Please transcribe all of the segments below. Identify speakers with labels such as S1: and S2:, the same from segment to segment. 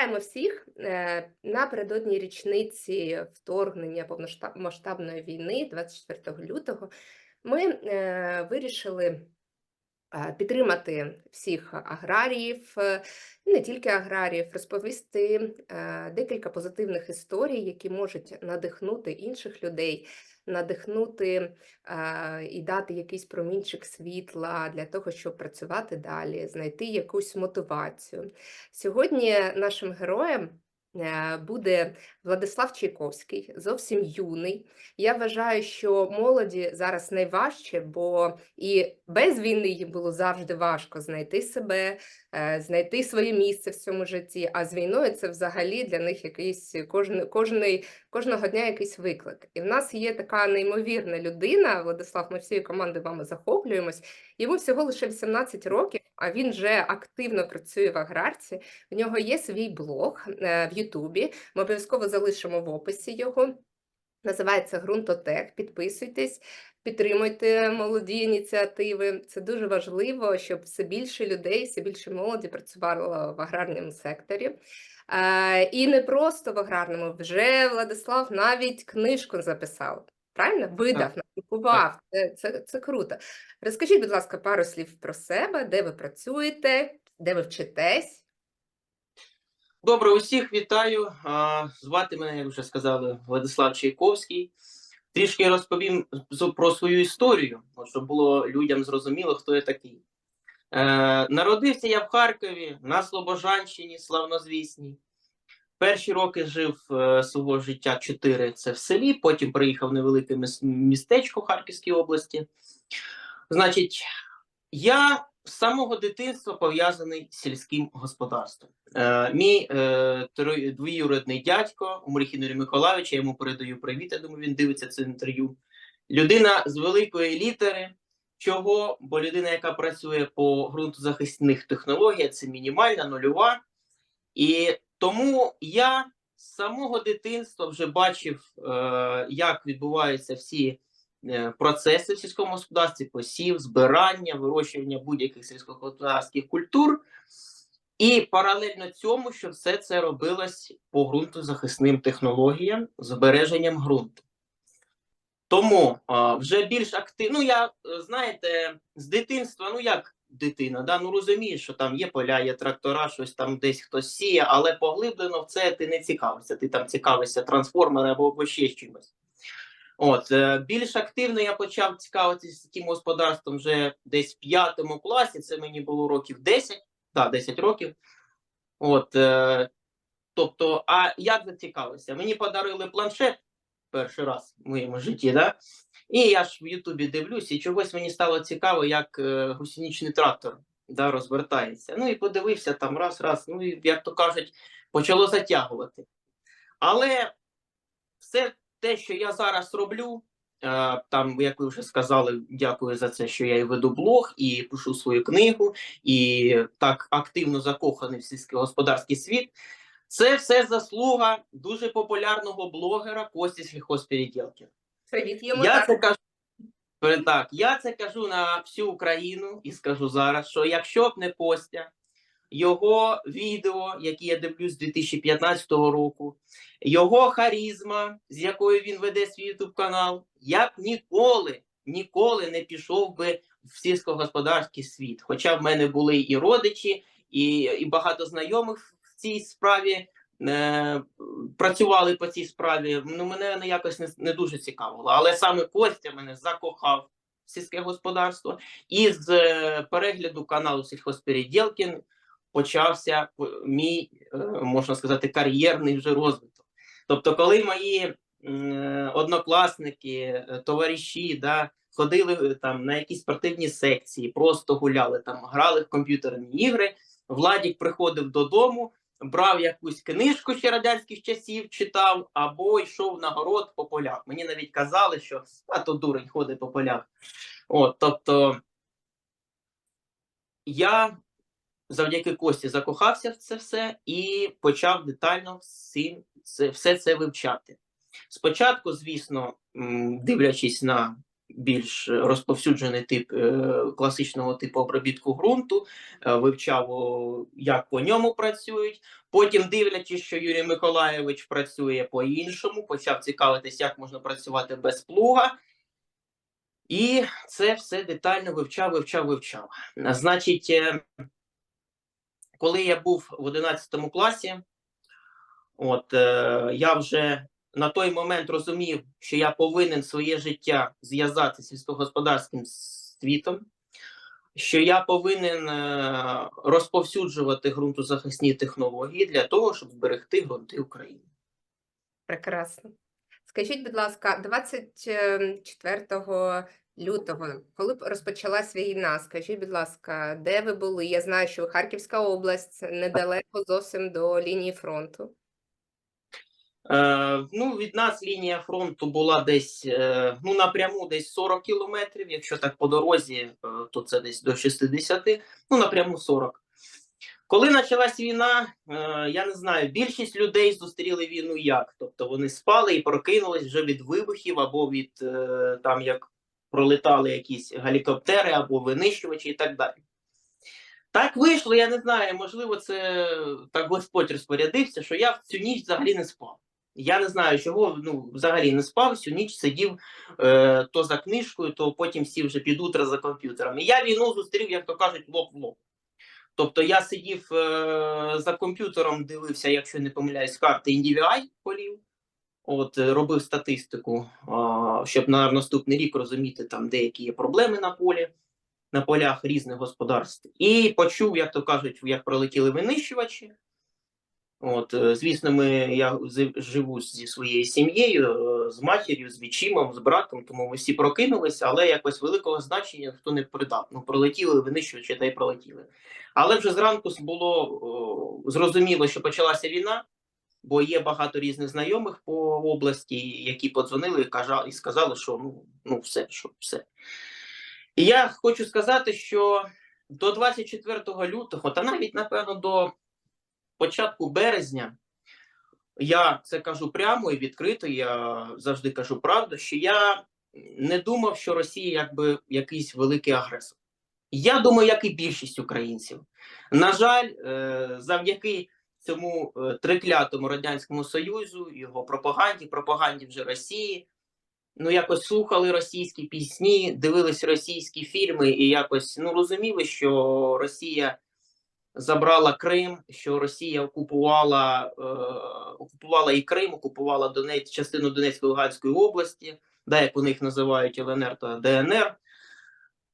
S1: Вітаємо всіх е, напередодні річниці вторгнення повномасштабної війни 24 лютого. Ми е, вирішили підтримати всіх аграріїв, е, не тільки аграріїв, розповісти е, декілька позитивних історій, які можуть надихнути інших людей, надихнути е, і дати якийсь промінчик світла для того, щоб працювати далі, знайти якусь мотивацію. Сьогодні нашим героєм е, буде Владислав Чайковський, зовсім юний. Я вважаю, що молоді зараз найважче, бо і без війни їм було завжди важко знайти себе, е, знайти своє місце в цьому житті. А з війною це взагалі для них якийсь кожен, кожний, кожного дня якийсь виклик. І в нас є така неймовірна людина. Владислав, ми всією командою вами захоплюємось. Йому всього лише 18 років, а він вже активно працює в аграрці. В нього є свій блог е, в Ютубі. Ми обов'язково залишимо в описі його. Називається Грунтотех. Підписуйтесь, підтримуйте молоді ініціативи. Це дуже важливо, щоб все більше людей, все більше молоді працювало в аграрному секторі. І не просто в аграрному, вже Владислав навіть книжку записав. Правильно? Видав, надрукував. Це, це, це круто. Розкажіть, будь ласка, пару слів про себе, де ви працюєте, де ви вчитесь.
S2: Добре, усіх вітаю. Звати мене, як вже сказали, Владислав Чайковський. Трішки розповім про свою історію, щоб було людям зрозуміло, хто я такий. Е, народився я в Харкові на Слобожанщині, славнозвісній. Перші роки жив е, свого життя чотири це в селі, потім приїхав в невелике містечко Харківській області. Значить, я з самого дитинства пов'язаний з сільським господарством. Е, мій е, двоюрідний дядько Умріхін Юрій Миколаївич, я йому передаю привіт, я думаю, він дивиться це інтерв'ю. Людина з великої літери. Чого? Бо людина, яка працює по ґрунтозахисних технологіях, це мінімальна, нульова. І тому я з самого дитинства вже бачив, е, як відбуваються всі процеси в сільському господарстві, посів, збирання, вирощування будь-яких сільськогосподарських культур. І паралельно цьому, що все це робилось по ґрунтозахисним технологіям, збереженням ґрунту. Тому а, вже більш активно, ну я е, знаєте, з дитинства, ну як дитина, да, ну розумієш, що там є поля, є трактора, щось там десь хтось сіє, але поглиблено в це ти не цікавишся. Ти там цікавишся трансформером або, або ще чимось. От е, більш активно я почав цікавитися таким господарством вже десь в п'ятому класі. Це мені було років 10, так, 10 років. От, е, тобто, а як зацікавився? Мені подарили планшет перший раз в моєму житті, да? І я ж в Ютубі дивлюсь, і чогось мені стало цікаво, як е, гусеничний трактор да, розвертається. Ну і подивився там раз, раз, ну і, як то кажуть, почало затягувати. Але все те, що я зараз роблю, е, там, як ви вже сказали, дякую за це, що я і веду блог, і пишу свою книгу, і так активно закоханий в сільськогосподарський світ. Це все заслуга дуже популярного блогера Кості Сільхозпереділки. Я це кажу. Так, я це кажу на всю Україну і скажу зараз, що якщо б не Костя, його відео, які я дивлюсь з 2015 року, його харізма, з якою він веде свій YouTube канал, я б ніколи, ніколи не пішов би в сільськогосподарський світ. Хоча в мене були і родичі, і, і багато знайомих в цій справі. Е, працювали по цій справі. Ну мене не якось не, не дуже цікавило. Але саме Костя мене закохав в сільське господарство, і з е, перегляду каналу Сільхозпереділкін почався е, мій, е, можна сказати, кар'єрний вже розвиток. Тобто, коли мої однокласники, е, товариші, да, ходили там на якісь спортивні секції, просто гуляли там, грали в комп'ютерні ігри. Владік приходив додому, брав якусь книжку ще радянських часів, читав, або йшов на город по полях. Мені навіть казали, що а то дурень ходить по полях. От, тобто я завдяки Кості закохався в це все і почав детально всім це, все це вивчати. Спочатку, звісно, дивлячись на більш розповсюджений тип е, класичного типу обробітку ґрунту, е, вивчав, як по ньому працюють. Потім, дивлячись, що Юрій Миколайович працює по-іншому, почав цікавитись, як можна працювати без плуга. І це все детально вивчав, вивчав, вивчав. Значить, е, коли я був в 11 класі, от е, я вже на той момент розумів, що я повинен своє життя зв'язати з сільськогосподарським світом, що я повинен е, розповсюджувати ґрунтозахисні технології для того, щоб зберегти ґрунти України.
S1: Прекрасно. Скажіть, будь ласка, 24 лютого, коли розпочалась війна, скажіть, будь ласка, де ви були? Я знаю, що Харківська область недалеко зовсім до лінії фронту.
S2: Е, ну, від нас лінія фронту була десь е, ну, напряму десь 40 кілометрів. Якщо так по дорозі, е, то це десь до 60, ну напряму 40. Коли почалась війна, е, я не знаю, більшість людей зустріли війну як? Тобто вони спали і прокинулись вже від вибухів або від е, там як пролетали якісь гелікоптери або винищувачі і так далі. Так вийшло, я не знаю, можливо, це так Господь розпорядився, що я в цю ніч взагалі не спав. Я не знаю, чого ну, взагалі не спав, всю ніч сидів е, то за книжкою, то потім сів вже під утро за комп'ютером. І я війну зустрів, як то кажуть, лоб в лоб. Тобто я сидів е, за комп'ютером, дивився, якщо не помиляюсь, карти NDVI полів, от, е, робив статистику, щоб на наступний рік розуміти, там, деякі є проблеми на полі, на полях різних господарств. І почув, як то кажуть, як пролетіли винищувачі. От, е, звісно, ми, я живу зі своєю сім'єю, е, з матір'ю, з відчимом, з братом, тому ми всі прокинулися, але якось великого значення хто не придав. Ну, пролетіли винищувачі та й пролетіли. Але вже зранку було о, зрозуміло, що почалася війна, бо є багато різних знайомих по області, які подзвонили і, кажа, і сказали, що ну, ну все, що все. І я хочу сказати, що до 24 лютого, та навіть, напевно, до початку березня, я це кажу прямо і відкрито, я завжди кажу правду, що я не думав, що Росія якби якийсь великий агресор. Я думаю, як і більшість українців. На жаль, е, завдяки цьому е, триклятому радянському союзу, його пропаганді, пропаганді вже Росії. Ну, якось слухали російські пісні, дивились російські фільми і якось ну розуміли, що Росія забрала Крим, що Росія окупувала, е, окупувала і Крим, окупувала Донець, частину Донецької Луганської області, да, як у них називають ЛНР та ДНР.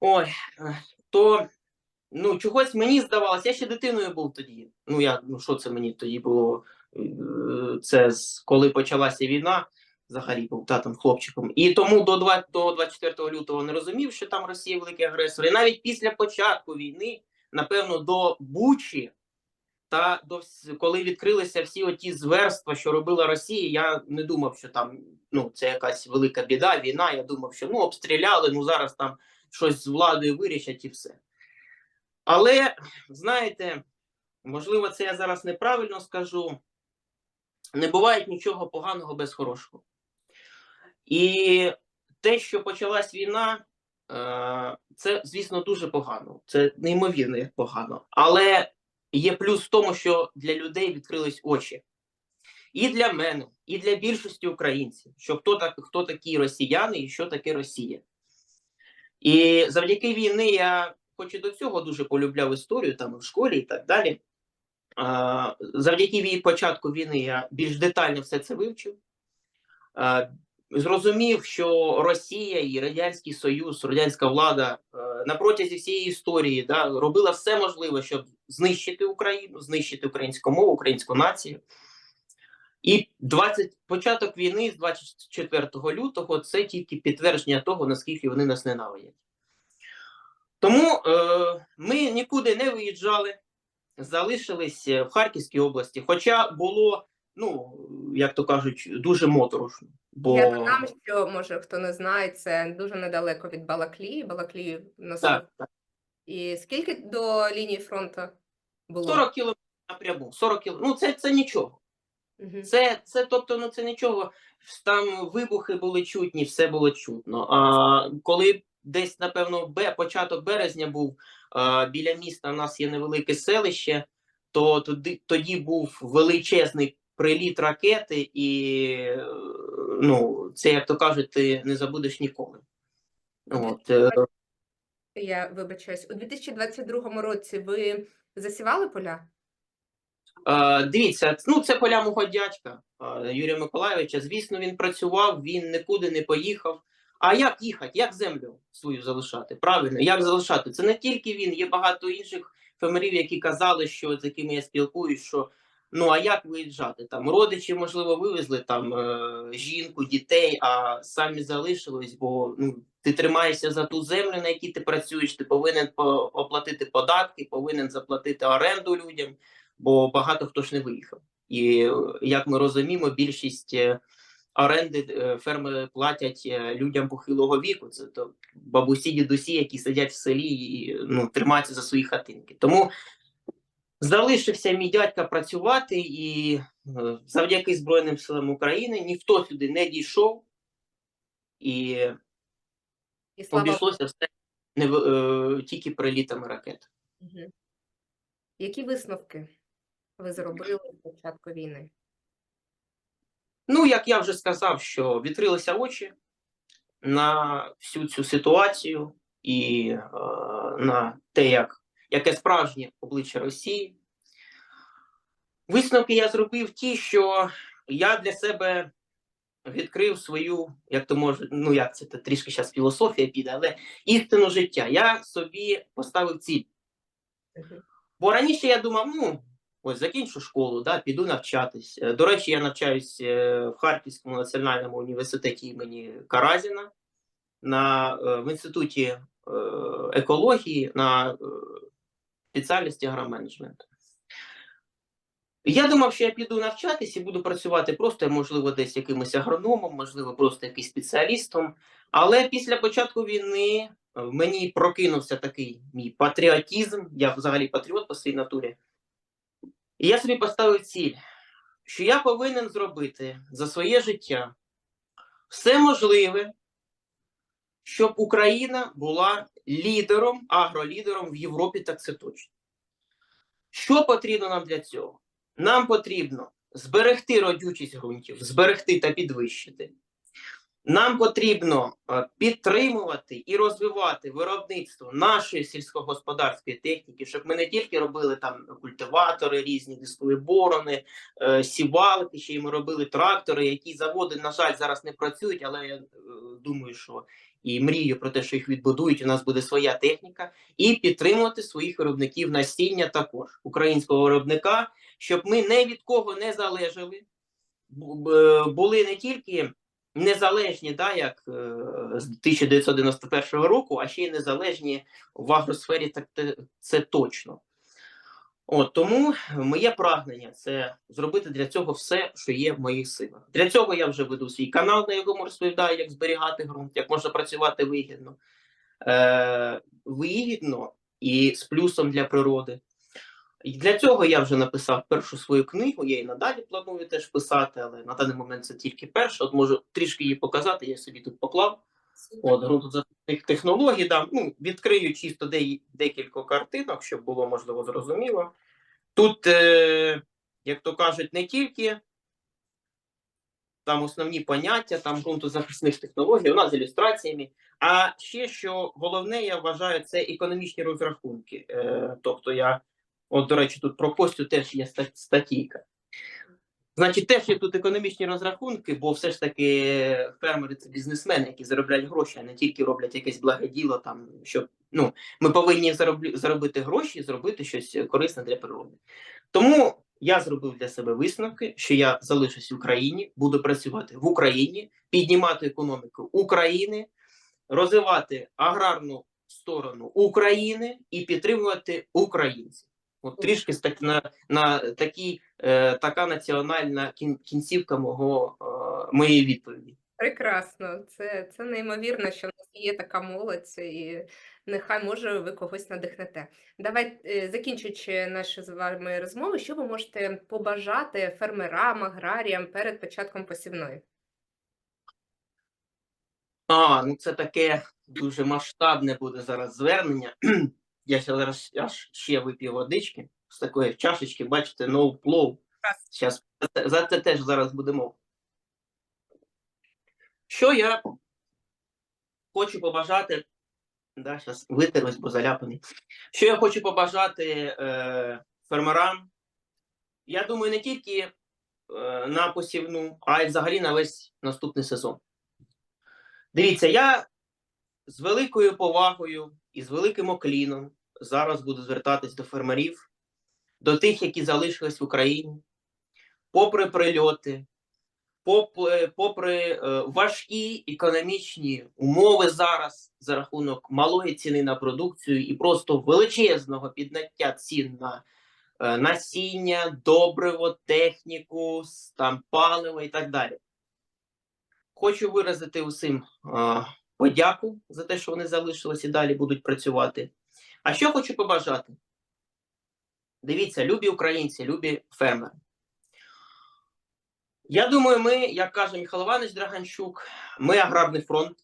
S2: Ой, е, то ну, чогось мені здавалося, я ще дитиною був тоді. Ну, я, ну що це мені тоді було? Е, Це коли почалася війна, взагалі був татом хлопчиком. І тому до, 2, до 24 лютого не розумів, що там Росія великий агресор. І навіть після початку війни, напевно, до Бучі. Та до коли відкрилися всі оті зверства, що робила Росія, я не думав, що там ну це якась велика біда, війна. Я думав, що ну обстріляли, ну зараз там щось з владою вирішать і все. Але знаєте, можливо, це я зараз неправильно скажу. Не буває нічого поганого без хорошого. І те, що почалась війна, е, це, звісно, дуже погано. Це неймовірно як погано. Але є плюс в тому, що для людей відкрились очі. І для мене, і для більшості українців, що хто, так, хто такі росіяни і що таке Росія. І завдяки війни я, хоч і до цього дуже полюбляв історію там і в школі і так далі. Завдяки вій- початку війни я більш детально все це вивчив. Зрозумів, що Росія і Радянський Союз, радянська влада е, на протязі всієї історії да, робила все можливе, щоб знищити Україну, знищити українську мову, українську націю. І 20, початок війни з 24 лютого це тільки підтвердження того, наскільки вони нас ненавидять. Тому е, ми нікуди не виїжджали, залишились в Харківській області, хоча було, ну, як то кажуть, дуже моторошно. Бо...
S1: Я додам, що може хто не знає, це дуже недалеко від Балаклії. Балаклії на
S2: Так, так.
S1: І скільки до лінії фронту було?
S2: 40 кілометрів напряму, 40 кілометрів. Ну, це, це нічого.
S1: Мгм.
S2: Це, це тобто, ну це нічого. Там вибухи були чутні, все було чутно. А коли десь, напевно, бе, початок березня був біля міста, у нас є невелике селище, то тоді, тоді був величезний приліт ракети, і ну, це, як то кажуть, ти не забудеш ніколи. От, е,
S1: Я вибачаюсь, у 2022 році ви засівали поля?
S2: Е, Дивіться, ну це поля мого дядька Юрія Миколайовича. Звісно, він працював, він нікуди не поїхав. А як їхати? Як землю свою залишати? Правильно, як залишати? Це не тільки він, є багато інших фермерів, які казали, що з якими я спілкуюсь, що ну а як виїжджати? Там родичі, можливо, вивезли там е, жінку, дітей, а самі залишились, бо ну ти тримаєшся за ту землю, на якій ти працюєш. Ти повинен оплатити податки, повинен заплатити оренду людям бо багато хто ж не виїхав. І е, як ми розуміємо, більшість е, оренди е, ферми платять е, людям похилого віку. Це то бабусі, дідусі, які сидять в селі і ну, тримаються за свої хатинки. Тому залишився мій дядька працювати, і е, завдяки Збройним силам України ніхто сюди не дійшов, і
S1: І
S2: обійшлося все не е, тільки прилітами ракет.
S1: Мгм. Які висновки ви зробили з початку війни?
S2: Ну, як я вже сказав, що відкрилися очі на всю цю ситуацію і е, на те, як, яке справжнє обличчя Росії. Висновки я зробив ті, що я для себе відкрив свою, як то може, ну як це, трішки зараз філософія піде, але істину життя. Я собі поставив ціль. Бо раніше я думав, ну, ось закінчу школу, да, піду навчатись. Е, До речі, я навчаюсь е, в Харківському національному університеті імені Каразіна на, е, в інституті екології на спеціальності агроменеджменту. Я думав, що я піду навчатись і буду працювати просто, можливо, десь якимось агрономом, можливо, просто якийсь спеціалістом. Але після початку війни в мені прокинувся такий мій патріотизм. Я взагалі патріот по своїй натурі. І я собі поставив ціль, що я повинен зробити за своє життя все можливе, щоб Україна була лідером, агролідером в Європі, так це точно. Що потрібно нам для цього? Нам потрібно зберегти родючість ґрунтів, зберегти та підвищити. Нам потрібно е, підтримувати і розвивати виробництво нашої сільськогосподарської техніки, щоб ми не тільки робили там культиватори, різні дискові борони, е, сівалки, ще й ми робили трактори, які заводи, на жаль, зараз не працюють, але я е, думаю, що і мрію про те, що їх відбудують, у нас буде своя техніка, і підтримувати своїх виробників насіння також українського виробника, щоб ми не від кого не залежали, були не тільки незалежні, да, як е, з 1991 року, а ще й незалежні в агросфері, так це точно. От тому моє прагнення це зробити для цього все, що є в моїх силах. Для цього я вже веду свій канал, на якому розповідаю, як зберігати ґрунт, як можна працювати вигідно, е, вигідно і з плюсом для природи. І для цього я вже написав першу свою книгу. Я і надалі планую теж писати, але на даний момент це тільки перша. От можу трішки її показати. Я собі тут поклав. От ґрунтозахисних технологій дам. Ну, відкрию чисто де, декілька картинок, щоб було можливо зрозуміло. Тут, е, як то кажуть, не тільки там основні поняття, там ґрунтозахисних технологій, у нас з ілюстраціями. А ще що головне, я вважаю, це економічні розрахунки. Е, тобто я, от, до речі, тут про Костю теж є ста- статійка. Значить, теж є тут економічні розрахунки, бо все ж таки фермери це бізнесмени, які заробляють гроші, а не тільки роблять якесь благе діло. Там щоб ну ми повинні зароблю, заробити гроші і зробити щось корисне для природи. Тому я зробив для себе висновки, що я залишусь в Україні, буду працювати в Україні, піднімати економіку України, розвивати аграрну сторону України і підтримувати українців. От трішки ста- на, на такій, е, така національна кін, кінцівка мого, е, моєї відповіді.
S1: Прекрасно. Це це неймовірно, що в нас є така молодь, і нехай, може, ви когось надихнете. Давай, е, закінчуючи нашу з вами розмову, що ви можете побажати фермерам, аграріям перед початком посівної?
S2: А, ну це таке дуже масштабне буде зараз звернення. Я зараз аж ще вип'ю водички з такої чашечки, бачите, no flow. Зараз за це теж зараз буде мова. Що я хочу побажати, да, зараз витерусь, бо заляпаний. Що я хочу побажати е, фермерам? Я думаю, не тільки е, на посівну, а й взагалі на весь наступний сезон. Дивіться, я з великою повагою і з великим окліном зараз буду звертатись до фермерів, до тих, які залишились в Україні, попри прильоти, попри, попри е, важкі економічні умови зараз за рахунок малої ціни на продукцію і просто величезного підняття цін на е, насіння, добриво, техніку, там паливо і так далі. Хочу виразити усім е, подяку за те, що вони залишились і далі будуть працювати. А що хочу побажати? Дивіться, любі українці, любі фермери. Я думаю, ми, як каже Михайло Іванович Драганчук, ми аграрний фронт.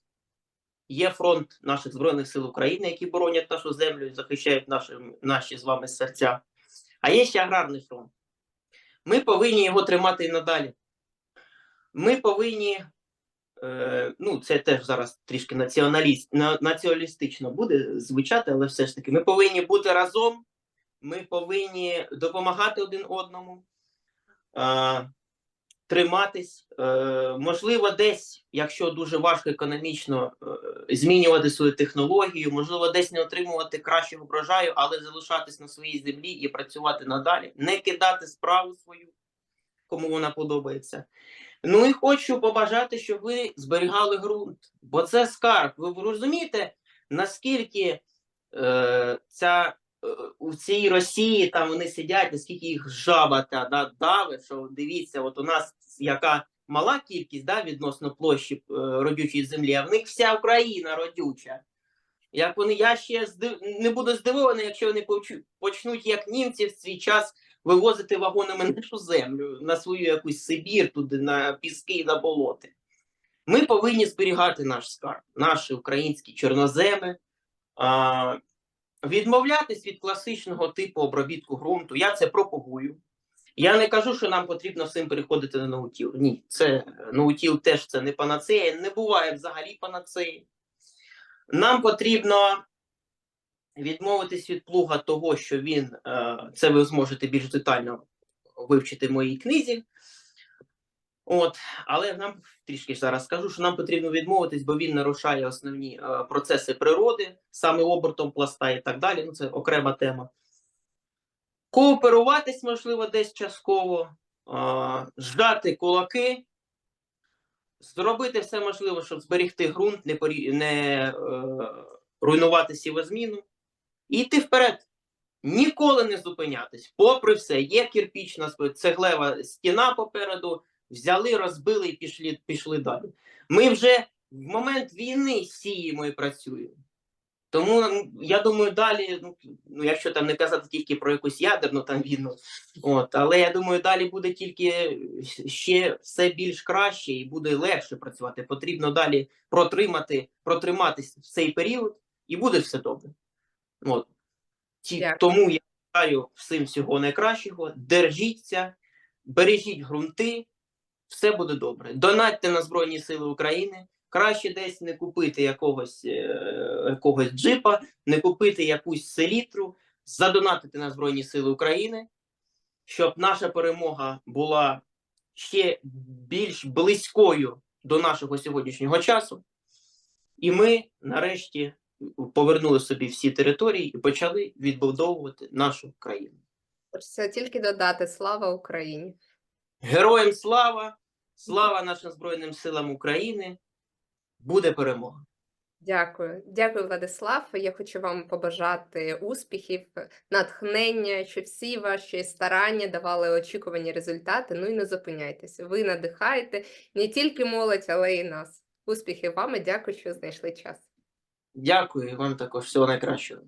S2: Є фронт наших Збройних сил України, які боронять нашу землю і захищають наші, наші з вами серця. А є ще аграрний фронт. Ми повинні його тримати і надалі. Ми повинні Е, ну, це теж зараз трішки націоналіст, на, націоналістично буде звучати, але все ж таки ми повинні бути разом, ми повинні допомагати один одному, е, триматись. Е, можливо, десь, якщо дуже важко економічно е, змінювати свою технологію, можливо, десь не отримувати кращого врожаю, але залишатись на своїй землі і працювати надалі, не кидати справу свою, кому вона подобається. Ну і хочу побажати, щоб ви зберігали ґрунт, бо це скарб. Ви розумієте, наскільки е, ця, е, у цій Росії там вони сидять, наскільки їх жаба та да, давить, що дивіться, от у нас яка мала кількість да, відносно площі е, родючої землі, а в них вся Україна родюча. Як вони, я ще здив... не буду здивований, якщо вони почнуть, як німці в свій час вивозити вагонами нашу землю на свою якусь Сибір, туди на піски і на болоти. Ми повинні зберігати наш скарб, наші українські чорноземи, а, відмовлятись від класичного типу обробітку ґрунту. Я це пропагую. Я не кажу, що нам потрібно всім переходити на ноутіл. Ні, це ноутіл теж це не панацея, не буває взагалі панацеї. Нам потрібно відмовитись від плуга того, що він е, це ви зможете більш детально вивчити в моїй книзі. От, але нам трішки зараз скажу, що нам потрібно відмовитись, бо він нарушає основні е, процеси природи, саме обертом пласта і так далі. Ну, це окрема тема. Кооперуватись, можливо, десь частково, е, ждати кулаки, зробити все можливе, щоб зберегти ґрунт, не, порі... не руйнувати сівозміну і йти вперед. Ніколи не зупинятись. Попри все, є кирпічна спо- цеглева стіна попереду, взяли, розбили і пішли, пішли далі. Ми вже в момент війни сіємо і працюємо. Тому я думаю, далі, ну, ну якщо там не казати тільки про якусь ядерну там війну, от, але я думаю, далі буде тільки ще все більш краще і буде легше працювати. Потрібно далі протримати, протриматись в цей період, і буде все добре. От. Ті,
S1: Дякую.
S2: тому я бажаю всім всього найкращого. Держіться, бережіть ґрунти, все буде добре. Донатьте на Збройні Сили України. Краще десь не купити якогось, е, якогось джипа, не купити якусь селітру, задонатити на Збройні Сили України, щоб наша перемога була ще більш близькою до нашого сьогоднішнього часу. І ми нарешті повернули собі всі території і почали відбудовувати нашу країну.
S1: Хочеться тільки додати слава Україні.
S2: Героям слава! Слава нашим Збройним силам України! Буде перемога!
S1: Дякую, дякую, Владислав. Я хочу вам побажати успіхів, натхнення, щоб всі ваші старання давали очікувані результати. Ну і не зупиняйтеся. Ви надихаєте не тільки молодь, але й нас. Успіхів вам і дякую, що знайшли час.
S2: Дякую і вам також всього найкращого.